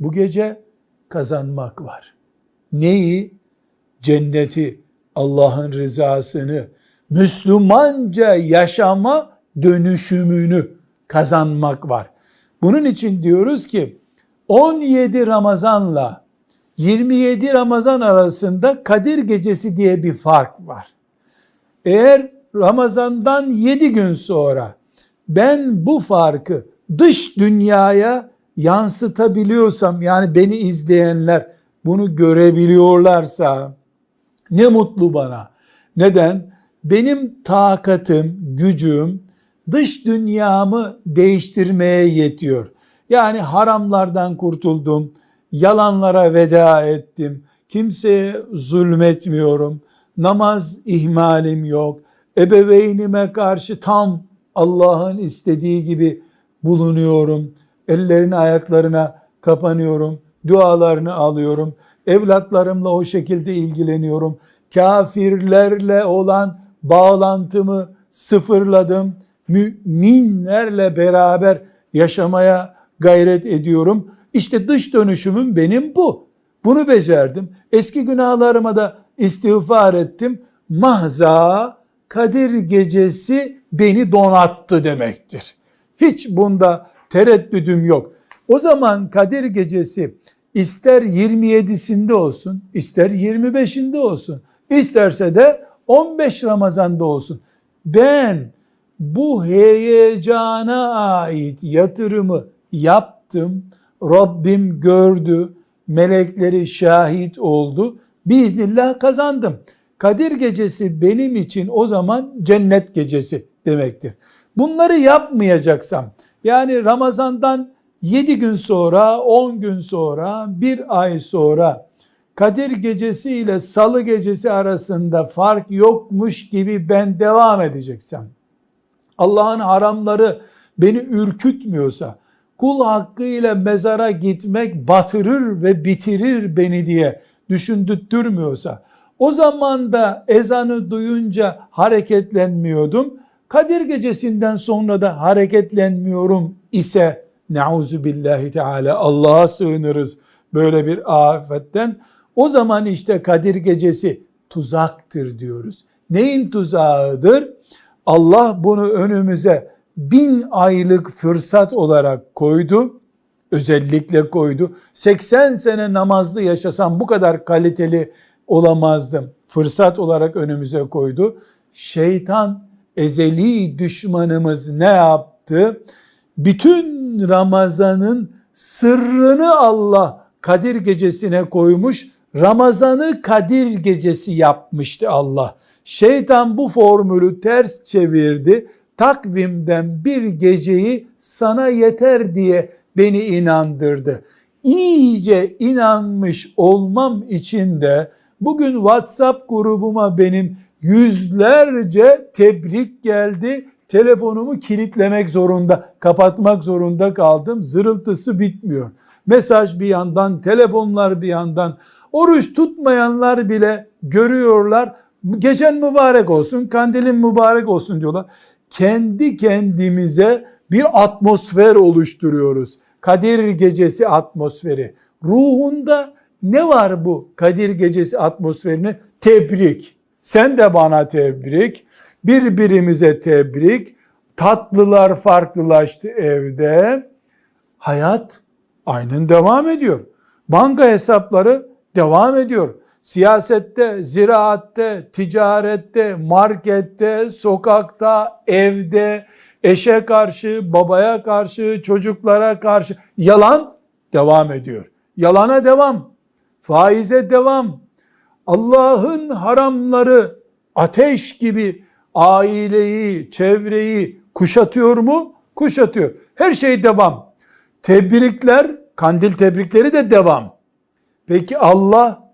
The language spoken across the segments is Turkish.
Bu gece kazanmak var. Neyi? Cenneti, Allah'ın rızasını, Müslümanca yaşama dönüşümünü kazanmak var. Bunun için diyoruz ki 17 Ramazanla 27 Ramazan arasında Kadir Gecesi diye bir fark var. Eğer Ramazan'dan 7 gün sonra ben bu farkı dış dünyaya yansıtabiliyorsam yani beni izleyenler bunu görebiliyorlarsa ne mutlu bana. Neden? Benim takatım, gücüm dış dünyamı değiştirmeye yetiyor. Yani haramlardan kurtuldum, yalanlara veda ettim, kimseye zulmetmiyorum, namaz ihmalim yok, ebeveynime karşı tam Allah'ın istediği gibi bulunuyorum, ellerini ayaklarına kapanıyorum, dualarını alıyorum, evlatlarımla o şekilde ilgileniyorum, kafirlerle olan bağlantımı sıfırladım, müminlerle beraber yaşamaya gayret ediyorum. İşte dış dönüşümüm benim bu. Bunu becerdim. Eski günahlarıma da istiğfar ettim. Mahza Kadir gecesi beni donattı demektir. Hiç bunda tereddüdüm yok. O zaman Kadir gecesi ister 27'sinde olsun, ister 25'inde olsun, isterse de 15 Ramazan'da olsun. Ben bu heyecana ait yatırımı yaptım. Rabbim gördü, melekleri şahit oldu. Biiznillah kazandım. Kadir gecesi benim için o zaman cennet gecesi demektir. Bunları yapmayacaksam, yani Ramazan'dan 7 gün sonra, 10 gün sonra, bir ay sonra Kadir gecesi ile salı gecesi arasında fark yokmuş gibi ben devam edeceksem, Allah'ın haramları beni ürkütmüyorsa, kul hakkı ile mezara gitmek batırır ve bitirir beni diye düşündürtmüyorsa, o zaman da ezanı duyunca hareketlenmiyordum. Kadir gecesinden sonra da hareketlenmiyorum ise neuzu billahi teala Allah'a sığınırız böyle bir afetten. O zaman işte Kadir gecesi tuzaktır diyoruz. Neyin tuzağıdır? Allah bunu önümüze bin aylık fırsat olarak koydu. Özellikle koydu. 80 sene namazlı yaşasam bu kadar kaliteli olamazdım. Fırsat olarak önümüze koydu. Şeytan ezeli düşmanımız ne yaptı? Bütün Ramazan'ın sırrını Allah Kadir gecesine koymuş. Ramazan'ı Kadir gecesi yapmıştı Allah. Şeytan bu formülü ters çevirdi. Takvimden bir geceyi sana yeter diye beni inandırdı. İyice inanmış olmam için de bugün WhatsApp grubuma benim yüzlerce tebrik geldi. Telefonumu kilitlemek zorunda, kapatmak zorunda kaldım. Zırıltısı bitmiyor. Mesaj bir yandan, telefonlar bir yandan. Oruç tutmayanlar bile görüyorlar. Gecen mübarek olsun, kandilin mübarek olsun diyorlar. Kendi kendimize bir atmosfer oluşturuyoruz. Kadir gecesi atmosferi. Ruhunda ne var bu Kadir gecesi atmosferini? Tebrik. Sen de bana tebrik. Birbirimize tebrik. Tatlılar farklılaştı evde. Hayat aynen devam ediyor. Banka hesapları devam ediyor. Siyasette, ziraatte, ticarette, markette, sokakta, evde, eşe karşı, babaya karşı, çocuklara karşı yalan devam ediyor. Yalana devam, faize devam. Allah'ın haramları ateş gibi aileyi, çevreyi kuşatıyor mu? Kuşatıyor. Her şey devam. Tebrikler, kandil tebrikleri de devam. Peki Allah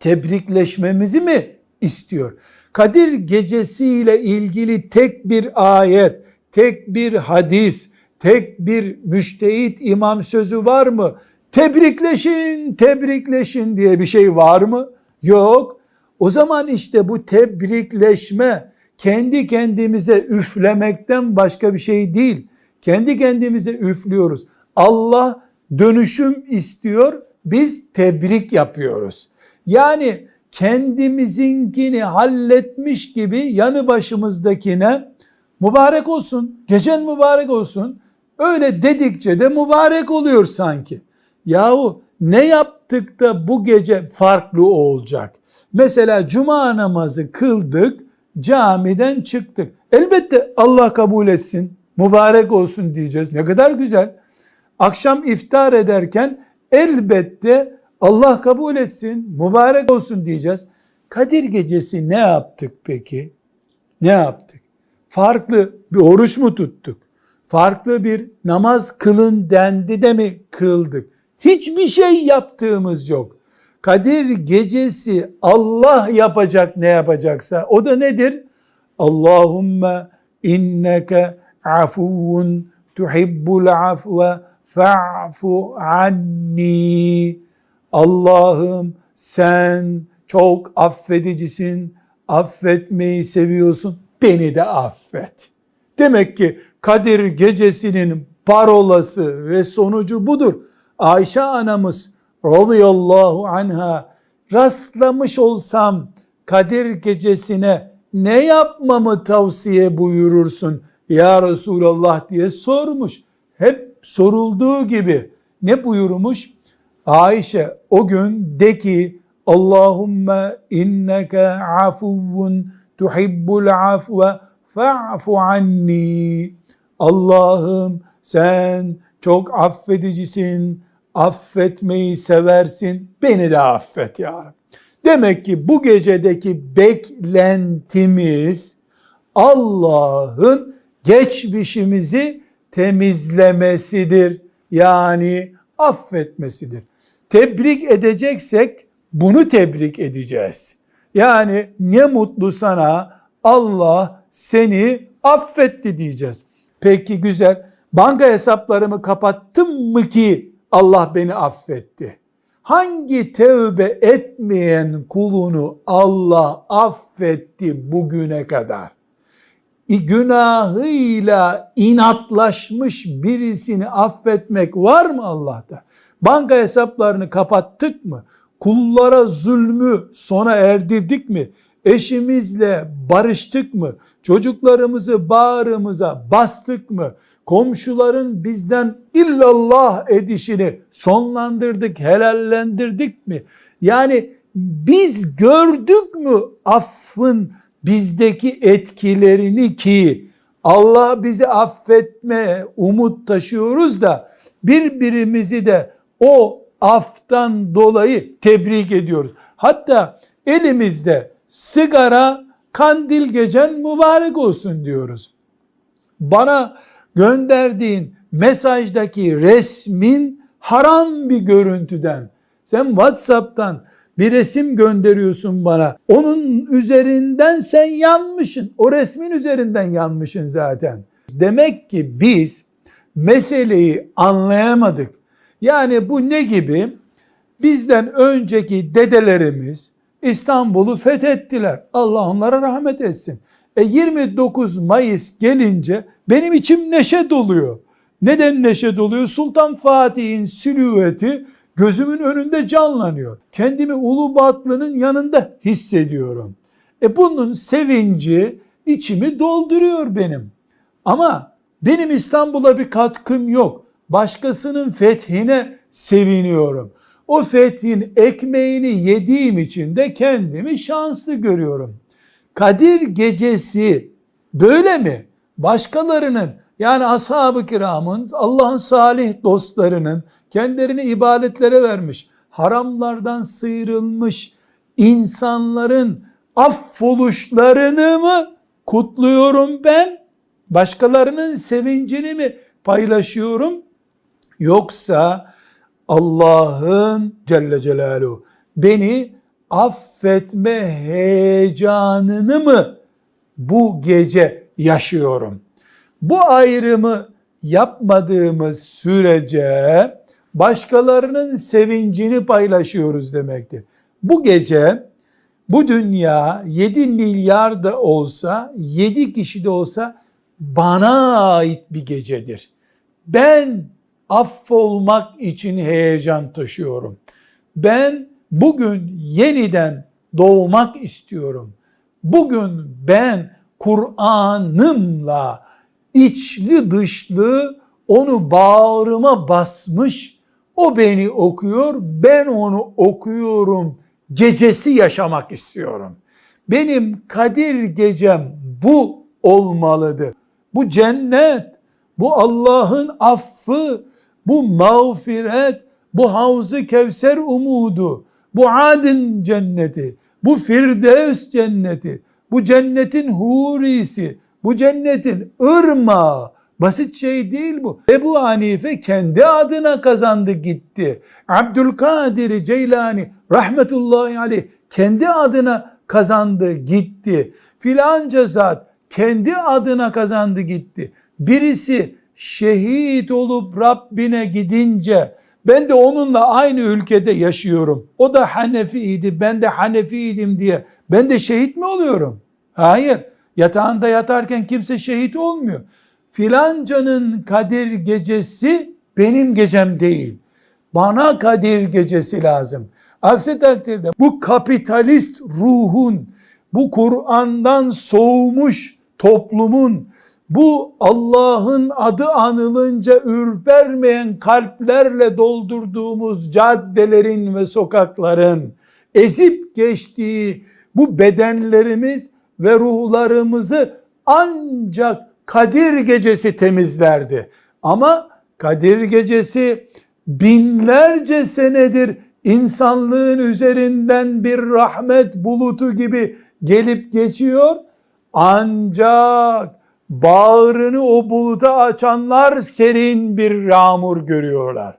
tebrikleşmemizi mi istiyor? Kadir gecesiyle ilgili tek bir ayet, tek bir hadis, tek bir müştehit imam sözü var mı? Tebrikleşin, tebrikleşin diye bir şey var mı? Yok. O zaman işte bu tebrikleşme kendi kendimize üflemekten başka bir şey değil. Kendi kendimize üflüyoruz. Allah dönüşüm istiyor. Biz tebrik yapıyoruz. Yani kendimizinkini halletmiş gibi yanı başımızdakine mübarek olsun, gecen mübarek olsun. Öyle dedikçe de mübarek oluyor sanki. Yahu ne yaptık da bu gece farklı olacak? Mesela cuma namazı kıldık, camiden çıktık. Elbette Allah kabul etsin, mübarek olsun diyeceğiz. Ne kadar güzel. Akşam iftar ederken elbette Allah kabul etsin, mübarek olsun diyeceğiz. Kadir gecesi ne yaptık peki? Ne yaptık? Farklı bir oruç mu tuttuk? Farklı bir namaz kılın dendi de mi kıldık? Hiçbir şey yaptığımız yok. Kadir gecesi Allah yapacak ne yapacaksa o da nedir? Allahümme inneke afuvun tuhibbul afve fa'fu anni. Allah'ım sen çok affedicisin, affetmeyi seviyorsun, beni de affet. Demek ki Kadir gecesinin parolası ve sonucu budur. Ayşe anamız radıyallahu anha rastlamış olsam Kadir gecesine ne yapmamı tavsiye buyurursun ya Resulallah diye sormuş. Hep sorulduğu gibi ne buyurmuş? Ayşe o gün de ki Allahümme inneke afuvun tuhibbul afve fa'fu anni. Allah'ım sen çok affedicisin, affetmeyi seversin, beni de affet ya. Demek ki bu gecedeki beklentimiz Allah'ın geçmişimizi temizlemesidir. Yani affetmesidir. Tebrik edeceksek bunu tebrik edeceğiz. Yani ne mutlu sana Allah seni affetti diyeceğiz. Peki güzel. Banka hesaplarımı kapattım mı ki Allah beni affetti? Hangi tevbe etmeyen kulunu Allah affetti bugüne kadar? Günahıyla inatlaşmış birisini affetmek var mı Allah'ta? Banka hesaplarını kapattık mı? Kullara zulmü sona erdirdik mi? Eşimizle barıştık mı? Çocuklarımızı bağrımıza bastık mı? Komşuların bizden illallah edişini sonlandırdık, helallendirdik mi? Yani biz gördük mü affın bizdeki etkilerini ki Allah bizi affetme umut taşıyoruz da birbirimizi de o aftan dolayı tebrik ediyoruz. Hatta elimizde sigara kandil gecen mübarek olsun diyoruz. Bana gönderdiğin mesajdaki resmin haram bir görüntüden sen WhatsApp'tan bir resim gönderiyorsun bana. Onun üzerinden sen yanmışsın. O resmin üzerinden yanmışsın zaten. Demek ki biz meseleyi anlayamadık. Yani bu ne gibi? Bizden önceki dedelerimiz İstanbul'u fethettiler. Allah onlara rahmet etsin. E 29 Mayıs gelince benim içim neşe doluyor. Neden neşe doluyor? Sultan Fatih'in silüeti gözümün önünde canlanıyor. Kendimi Ulubatlı'nın yanında hissediyorum. E bunun sevinci içimi dolduruyor benim. Ama benim İstanbul'a bir katkım yok. Başkasının fethine seviniyorum. O fethin ekmeğini yediğim için de kendimi şanslı görüyorum. Kadir gecesi böyle mi? Başkalarının yani ashab-ı kiramın, Allah'ın salih dostlarının kendilerini ibadetlere vermiş, haramlardan sıyrılmış insanların affoluşlarını mı kutluyorum ben? Başkalarının sevincini mi paylaşıyorum? Yoksa Allah'ın Celle Celaluhu beni affetme heyecanını mı bu gece yaşıyorum? Bu ayrımı yapmadığımız sürece başkalarının sevincini paylaşıyoruz demektir. Bu gece bu dünya 7 milyar da olsa 7 kişi de olsa bana ait bir gecedir. Ben affolmak için heyecan taşıyorum. Ben bugün yeniden doğmak istiyorum. Bugün ben Kur'an'ımla içli dışlı onu bağrıma basmış, o beni okuyor, ben onu okuyorum gecesi yaşamak istiyorum. Benim Kadir gecem bu olmalıdır. Bu cennet, bu Allah'ın affı, bu mağfiret, bu Havz-ı Kevser umudu, bu Adın cenneti, bu Firdevs cenneti, bu cennetin hurisi, bu cennetin ırmağı, basit şey değil bu. Ebu Hanife kendi adına kazandı gitti. Abdülkadir Ceylani rahmetullahi aleyh kendi adına kazandı gitti. Filanca zat kendi adına kazandı gitti. Birisi şehit olup Rabbine gidince ben de onunla aynı ülkede yaşıyorum. O da Hanefi'ydi, ben de Hanefi'ydim diye. Ben de şehit mi oluyorum? Hayır. Yatağında yatarken kimse şehit olmuyor. Filancanın Kadir gecesi benim gecem değil. Bana Kadir gecesi lazım. Aksi takdirde bu kapitalist ruhun, bu Kur'an'dan soğumuş toplumun, bu Allah'ın adı anılınca ürpermeyen kalplerle doldurduğumuz caddelerin ve sokakların ezip geçtiği bu bedenlerimiz ve ruhlarımızı ancak Kadir gecesi temizlerdi. Ama Kadir gecesi binlerce senedir insanlığın üzerinden bir rahmet bulutu gibi gelip geçiyor. Ancak bağrını o buluta açanlar serin bir yağmur görüyorlar.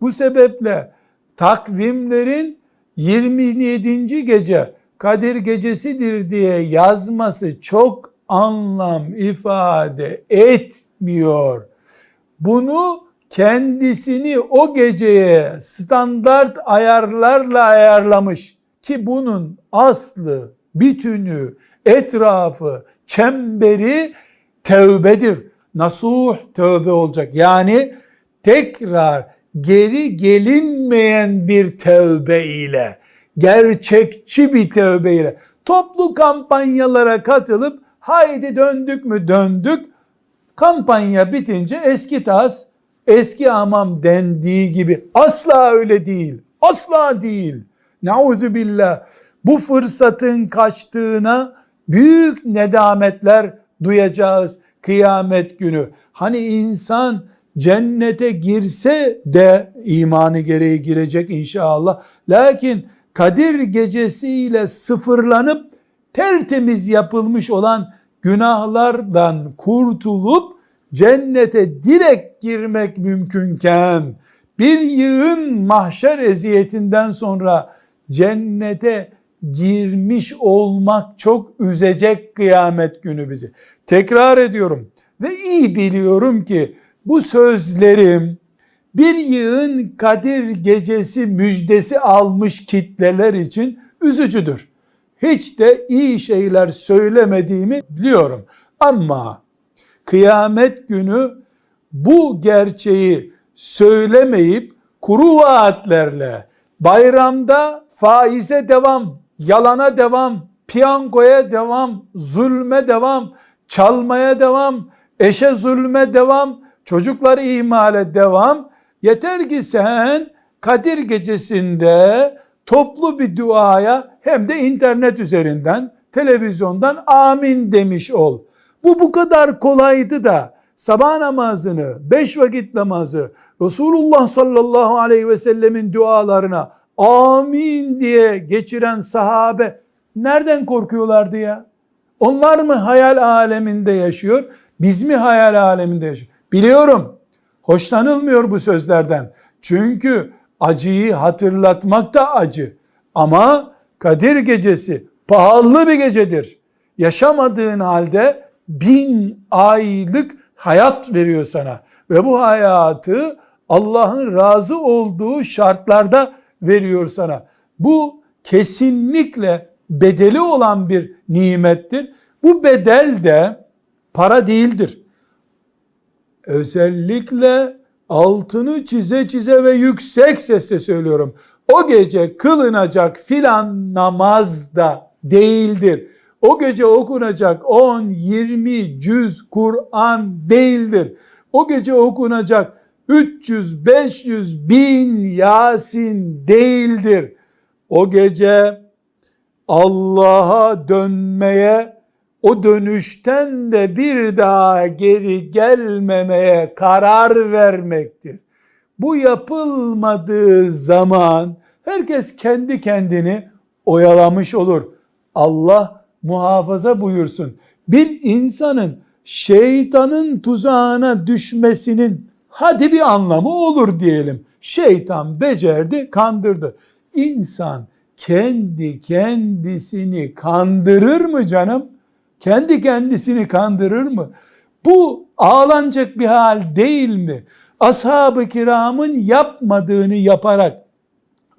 Bu sebeple takvimlerin 27. gece Kadir gecesidir diye yazması çok anlam ifade etmiyor. Bunu kendisini o geceye standart ayarlarla ayarlamış ki bunun aslı, bütünü, etrafı, çemberi tevbedir. Nasuh tövbe olacak. Yani tekrar geri gelinmeyen bir tövbe ile, gerçekçi bir tövbe ile, toplu kampanyalara katılıp haydi döndük mü döndük, kampanya bitince eski tas, eski amam dendiği gibi asla öyle değil. Asla değil. Nauzu billah. Bu fırsatın kaçtığına büyük nedametler duyacağız kıyamet günü. Hani insan cennete girse de imanı gereği girecek inşallah. Lakin Kadir gecesiyle sıfırlanıp tertemiz yapılmış olan günahlardan kurtulup cennete direkt girmek mümkünken bir yığın mahşer eziyetinden sonra cennete girmiş olmak çok üzecek kıyamet günü bizi. Tekrar ediyorum ve iyi biliyorum ki bu sözlerim bir yığın Kadir gecesi müjdesi almış kitleler için üzücüdür. Hiç de iyi şeyler söylemediğimi biliyorum. Ama kıyamet günü bu gerçeği söylemeyip kuru vaatlerle bayramda faize devam, yalana devam, piyangoya devam, zulme devam, çalmaya devam, eşe zulme devam, çocukları ihmale devam. Yeter ki sen Kadir gecesinde toplu bir duaya hem de internet üzerinden, televizyondan amin demiş ol. Bu bu kadar kolaydı da sabah namazını, beş vakit namazı, Resulullah sallallahu aleyhi ve sellemin dualarına amin diye geçiren sahabe nereden korkuyorlardı ya? Onlar mı hayal aleminde yaşıyor? Biz mi hayal aleminde yaşıyor? Biliyorum. Hoşlanılmıyor bu sözlerden. Çünkü acıyı hatırlatmak da acı. Ama Kadir gecesi pahalı bir gecedir. Yaşamadığın halde bin aylık hayat veriyor sana. Ve bu hayatı Allah'ın razı olduğu şartlarda veriyor sana. Bu kesinlikle bedeli olan bir nimettir. Bu bedel de para değildir. Özellikle altını çize çize ve yüksek sesle söylüyorum. O gece kılınacak filan namaz da değildir. O gece okunacak 10, 20 cüz Kur'an değildir. O gece okunacak 300, 500, bin Yasin değildir. O gece Allah'a dönmeye, o dönüşten de bir daha geri gelmemeye karar vermektir. Bu yapılmadığı zaman herkes kendi kendini oyalamış olur. Allah muhafaza buyursun. Bir insanın şeytanın tuzağına düşmesinin hadi bir anlamı olur diyelim. Şeytan becerdi, kandırdı. İnsan kendi kendisini kandırır mı canım? Kendi kendisini kandırır mı? Bu ağlanacak bir hal değil mi? Ashab-ı kiramın yapmadığını yaparak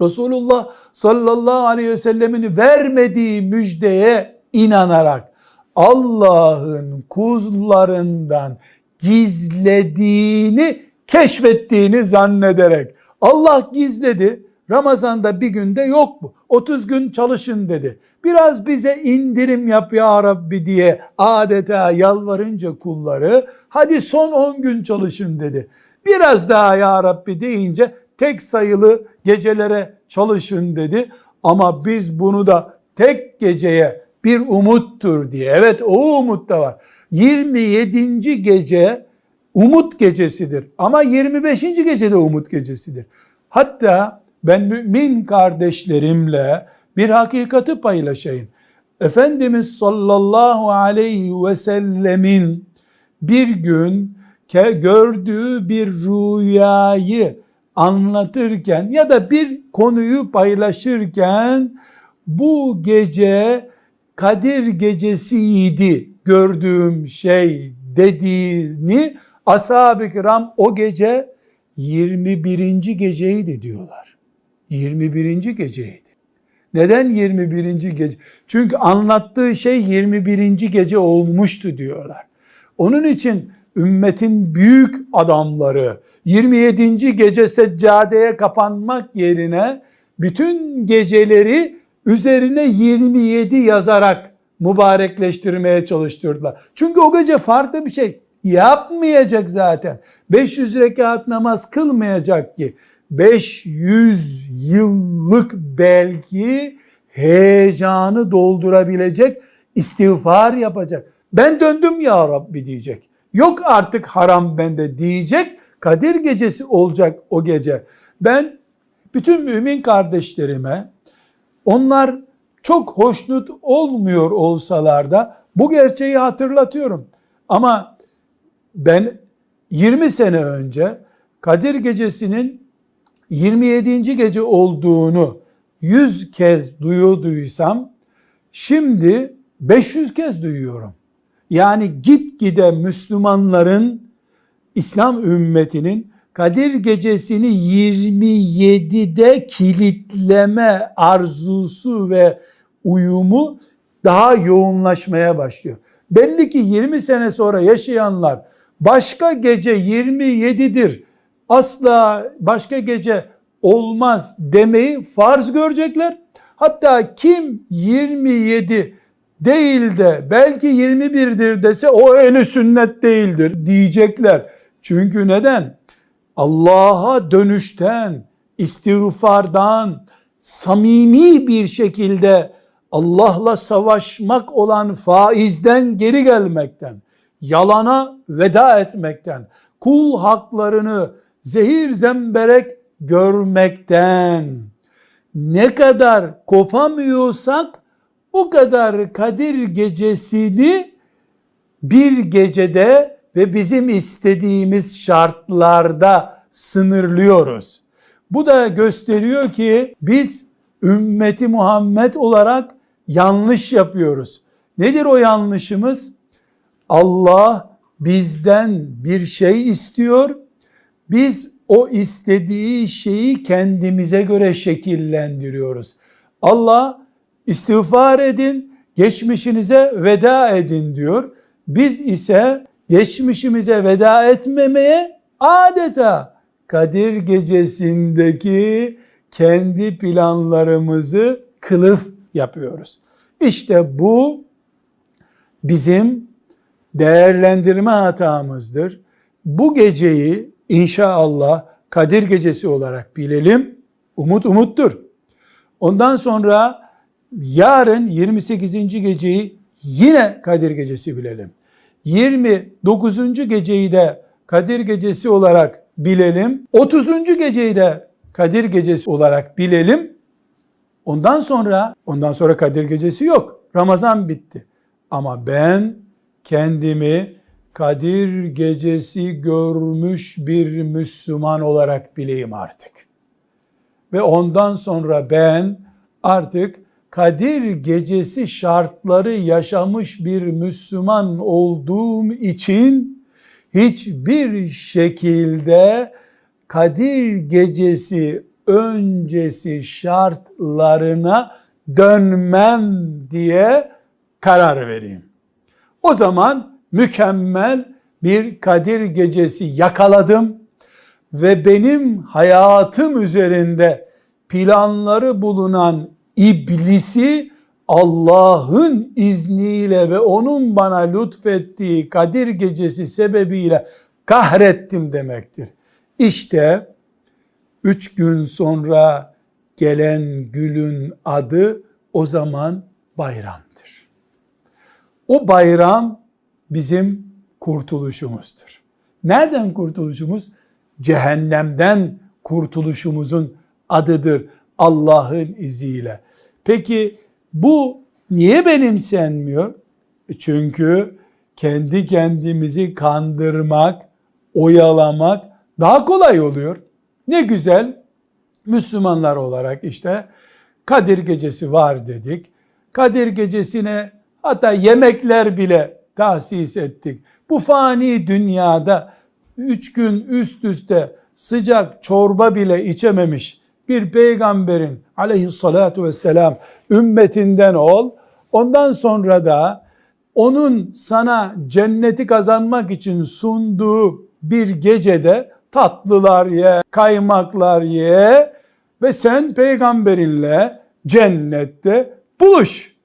Resulullah sallallahu aleyhi ve sellemin vermediği müjdeye inanarak Allah'ın kuzlarından gizlediğini keşfettiğini zannederek Allah gizledi. Ramazan'da bir günde yok mu? 30 gün çalışın dedi. Biraz bize indirim yap ya Rabbi diye adeta yalvarınca kulları hadi son 10 gün çalışın dedi. Biraz daha ya Rabbi deyince tek sayılı gecelere çalışın dedi. Ama biz bunu da tek geceye bir umuttur diye. Evet o umut da var. 27. gece umut gecesidir. Ama 25. gece de umut gecesidir. Hatta ben mümin kardeşlerimle bir hakikati paylaşayım. Efendimiz sallallahu aleyhi ve sellemin bir gün gördüğü bir rüyayı anlatırken ya da bir konuyu paylaşırken bu gece Kadir gecesiydi gördüğüm şey dediğini ashab-ı kiram o gece 21. geceydi diyorlar. 21. geceydi. Neden 21. gece? Çünkü anlattığı şey 21. gece olmuştu diyorlar. Onun için ümmetin büyük adamları 27. gece seccadeye kapanmak yerine bütün geceleri üzerine 27 yazarak mübarekleştirmeye çalıştırdılar. Çünkü o gece farklı bir şey yapmayacak zaten. 500 rekat namaz kılmayacak ki. 500 yıllık belki heyecanı doldurabilecek istiğfar yapacak. Ben döndüm ya Rabbi diyecek. Yok artık haram bende diyecek. Kadir gecesi olacak o gece. Ben bütün mümin kardeşlerime onlar çok hoşnut olmuyor olsalar da bu gerçeği hatırlatıyorum. Ama ben 20 sene önce Kadir gecesinin 27. gece olduğunu 100 kez duyuyorduysam şimdi 500 kez duyuyorum. Yani gitgide Müslümanların İslam ümmetinin Kadir gecesini 27'de kilitleme arzusu ve uyumu daha yoğunlaşmaya başlıyor. Belli ki 20 sene sonra yaşayanlar başka gece 27'dir asla başka gece olmaz demeyi farz görecekler. Hatta kim 27 değil de belki 21'dir dese o eli sünnet değildir diyecekler. Çünkü neden? Allah'a dönüşten, istiğfardan, samimi bir şekilde Allah'la savaşmak olan faizden geri gelmekten, yalana veda etmekten, kul haklarını zehir zemberek görmekten. Ne kadar kopamıyorsak o kadar Kadir gecesini bir gecede ve bizim istediğimiz şartlarda sınırlıyoruz. Bu da gösteriyor ki biz ümmeti Muhammed olarak yanlış yapıyoruz. Nedir o yanlışımız? Allah bizden bir şey istiyor. Biz o istediği şeyi kendimize göre şekillendiriyoruz. Allah istiğfar edin, geçmişinize veda edin diyor. Biz ise geçmişimize veda etmemeye adeta Kadir gecesindeki kendi planlarımızı kılıf yapıyoruz. İşte bu bizim değerlendirme hatamızdır. Bu geceyi inşallah Kadir gecesi olarak bilelim. Umut umuttur. Ondan sonra yarın 28. geceyi yine Kadir gecesi bilelim. 29. geceyi de Kadir gecesi olarak bilelim. 30. geceyi de Kadir gecesi olarak bilelim. Ondan sonra ondan sonra Kadir gecesi yok. Ramazan bitti. Ama ben kendimi Kadir gecesi görmüş bir Müslüman olarak bileyim artık. Ve ondan sonra ben artık Kadir gecesi şartları yaşamış bir Müslüman olduğum için hiçbir şekilde Kadir gecesi öncesi şartlarına dönmem diye karar vereyim. O zaman mükemmel bir Kadir gecesi yakaladım ve benim hayatım üzerinde planları bulunan iblisi Allah'ın izniyle ve onun bana lütfettiği Kadir gecesi sebebiyle kahrettim demektir. İşte üç gün sonra gelen gülün adı o zaman bayramdır. O bayram bizim kurtuluşumuzdur. Nereden kurtuluşumuz? Cehennemden kurtuluşumuzun adıdır Allah'ın izniyle. Peki bu niye benimsenmiyor? Çünkü kendi kendimizi kandırmak, oyalamak daha kolay oluyor. Ne güzel Müslümanlar olarak işte Kadir gecesi var dedik. Kadir gecesine hatta yemekler bile tahsis ettik. Bu fani dünyada üç gün üst üste sıcak çorba bile içememiş bir peygamberin aleyhissalatu vesselam ümmetinden ol. Ondan sonra da onun sana cenneti kazanmak için sunduğu bir gecede tatlılar ye, kaymaklar ye ve sen peygamberinle cennette buluş.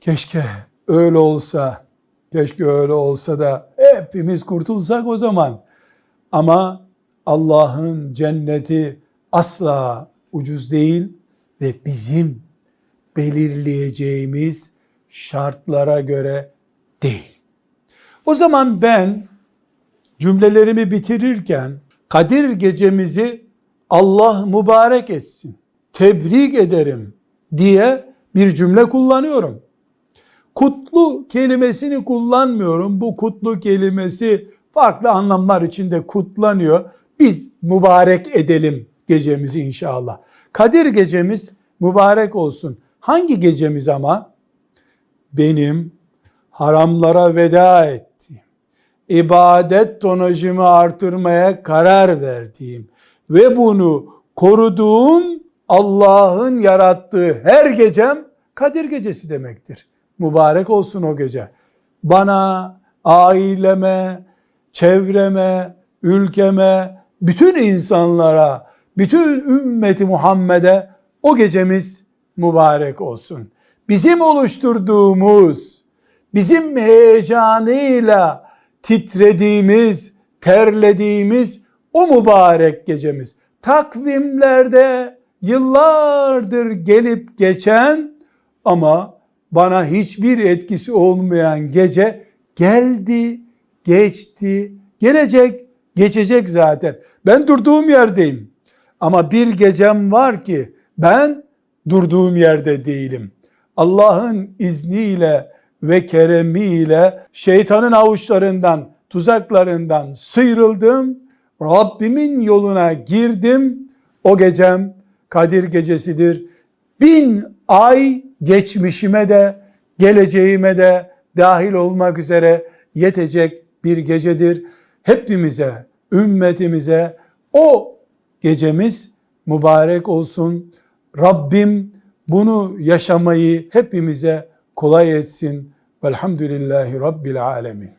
Keşke öyle olsa, keşke öyle olsa da hepimiz kurtulsak o zaman. Ama Allah'ın cenneti asla ucuz değil ve bizim belirleyeceğimiz şartlara göre değil. O zaman ben cümlelerimi bitirirken Kadir gecemizi Allah mübarek etsin, tebrik ederim diye bir cümle kullanıyorum. Kutlu kelimesini kullanmıyorum. Bu kutlu kelimesi farklı anlamlar içinde kutlanıyor. Biz mübarek edelim gecemizi inşallah. Kadir gecemiz mübarek olsun. Hangi gecemiz ama? Benim haramlara veda ettiğim, ibadet tonajımı artırmaya karar verdiğim ve bunu koruduğum Allah'ın yarattığı her gecem Kadir gecesi demektir. Mübarek olsun o gece. Bana, aileme, çevreme, ülkeme, bütün insanlara, bütün ümmeti Muhammed'e o gecemiz mübarek olsun. Bizim oluşturduğumuz, bizim heyecanıyla titrediğimiz, terlediğimiz o mübarek gecemiz. Takvimlerde yıllardır gelip geçen ama bana hiçbir etkisi olmayan gece geldi, geçti, gelecek, geçecek zaten. Ben durduğum yerdeyim. Ama bir gecem var ki ben durduğum yerde değilim. Allah'ın izniyle ve keremiyle şeytanın avuçlarından, tuzaklarından sıyrıldım. Rabbimin yoluna girdim. O gecem Kadir gecesidir. Bin ay geçmişime de geleceğime de dahil olmak üzere yetecek bir gecedir. Hepimize, ümmetimize o gecemiz mübarek olsun. Rabbim bunu yaşamayı hepimize kolay etsin. Velhamdülillahi Rabbil Alemin.